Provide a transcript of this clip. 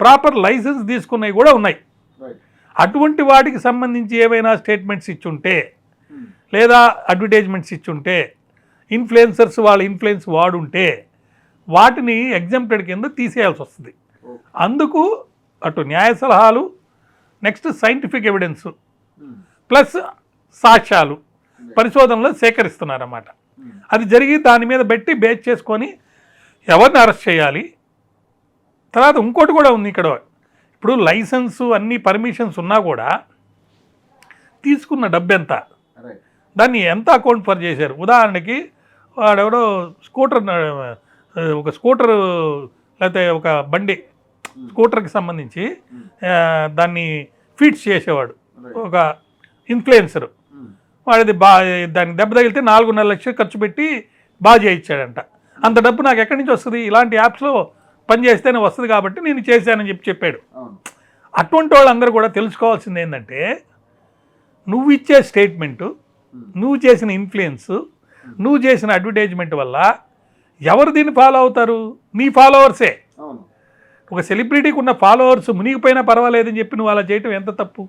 Proper licence తీసుకున్నవి కూడా ఉన్నాయి. అటువంటి వాటికి సంబంధించి ఏవైనా స్టేట్మెంట్స్ ఇచ్చుంటే లేదా అడ్వర్టైజ్మెంట్స్ ఇచ్చుంటే ఇన్ఫ్లుయెన్సర్స్ వాళ్ళ ఇన్ఫ్లుయెన్స్ వాడుంటే వాటిని ఎగ్జాంప్టెడ్ కింద తీసేయాల్సి వస్తుంది. అందుకు అటు న్యాయ సలహాలు నెక్స్ట్ సైంటిఫిక్ ఎవిడెన్స్ ప్లస్ సాక్ష్యాలు పరిశోధనలో సేకరిస్తున్నారన్నమాట. అది జరిగి దాని మీద పెట్టి బేస్ చేసుకొని ఎవరిని అరెస్ట్ చేయాలి తర్వాత ఇంకోటి కూడా ఉంది ఇక్కడ. ఇప్పుడు లైసెన్సు అన్ని పర్మిషన్స్ ఉన్నా కూడా తీసుకున్న డబ్బు ఎంత దాన్ని ఎంత అకౌంట్ ఫర్ చేశారు? ఉదాహరణకి వాడెవడో స్కూటర్ ఒక స్కూటర్ లేకపోతే ఒక బండి స్కూటర్కి సంబంధించి ఆ, దాన్ని ఫీడ్స్ చేసేవాడు. ఒక ఇన్ఫ్లుయెన్సర్. వాడిది బా దానికి దెబ్బ తగిలితే నాలుగున్నర లక్షలు ఖర్చు పెట్టి బాగా చేయించాడంట అంత డబ్బు నాకు ఎక్కడి నుంచి వస్తుంది? ఇలాంటి యాప్స్లో పని చేస్తేనే వస్తుంది కాబట్టి నేను చేశానని చెప్పి చెప్పాడు. అటువంటి వాళ్ళందరూ కూడా తెలుసుకోవాల్సింది ఏంటంటే నువ్వు ఇచ్చే స్టేట్మెంటు నువ్వు చేసిన ఇన్ఫ్లుయెన్స్ నువ్వు చేసిన అడ్వర్టైజ్మెంట్ వల్ల ఎవరు దీన్ని ఫాలో అవుతారు? నీ ఫాలోవర్సే ఒక సెలబ్రిటీకి ఉన్న ఫాలోవర్స్ మునిగిపోయినా పర్వాలేదని చెప్పి నువ్వు అలా చేయటం ఎంత తప్పు?